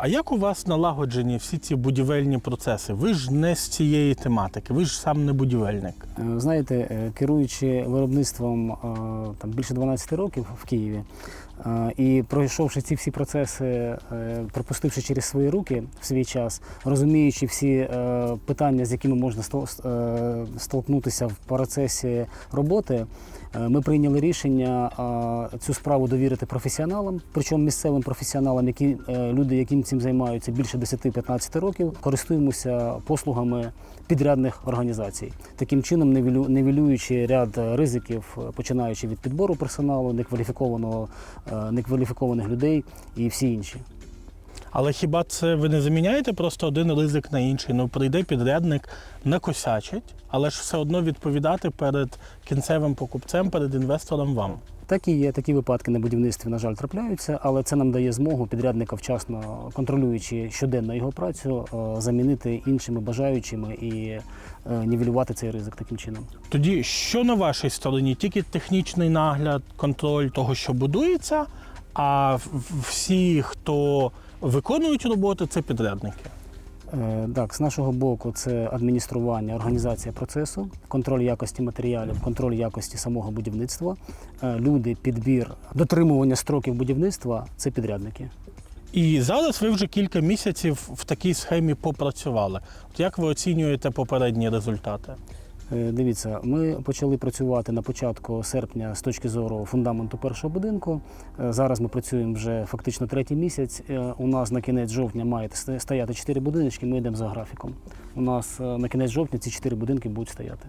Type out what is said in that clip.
А як у вас налагоджені всі ці будівельні процеси? Ви ж не з цієї тематики, ви ж сам не будівельник. Е, Знаєте, е, керуючи виробництвом е, там більше 12 років в Києві і пройшовши ці всі процеси, пропустивши через свої руки в свій час, розуміючи всі питання, з якими можна столкнутися в процесі роботи, ми прийняли рішення цю справу довірити професіоналам, причому місцевим професіоналам, які люди, яким цим займаються більше 10-15 років, користуємося послугами підрядних організацій. Таким чином, невілю- невілюючи ряд ризиків, починаючи від підбору персоналу, некваліфікованого, е, некваліфікованих людей і всі інші. Але хіба це ви не заміняєте просто один ризик на інший? Ну прийде підрядник, накосячить, але ж все одно відповідати перед кінцевим покупцем, перед інвестором вам. Так і є такі випадки на будівництві, на жаль, трапляються, але це нам дає змогу підрядника вчасно контролюючи щоденно його працю, е, замінити іншими бажаючими і е, нівелювати цей ризик таким чином. Тоді що на вашій стороні? Тільки технічний нагляд, контроль того, що будується, а всі, хто виконують роботи, це підрядники. Е, Так, з нашого боку, це адміністрування, організація процесу, контроль якості матеріалів, контроль якості самого будівництва. Е, Люди, підбір, дотримування строків будівництва це підрядники. І зараз ви вже кілька місяців в такій схемі попрацювали. От як ви оцінюєте попередні результати? Е, Дивіться, ми почали працювати на початку серпня з точки зору фундаменту першого будинку. Е, Зараз ми працюємо вже фактично третій місяць. Е, У нас на кінець жовтня має стояти чотири будиночки. Ми йдемо за графіком. У нас на кінець жовтня ці чотири будинки будуть стояти.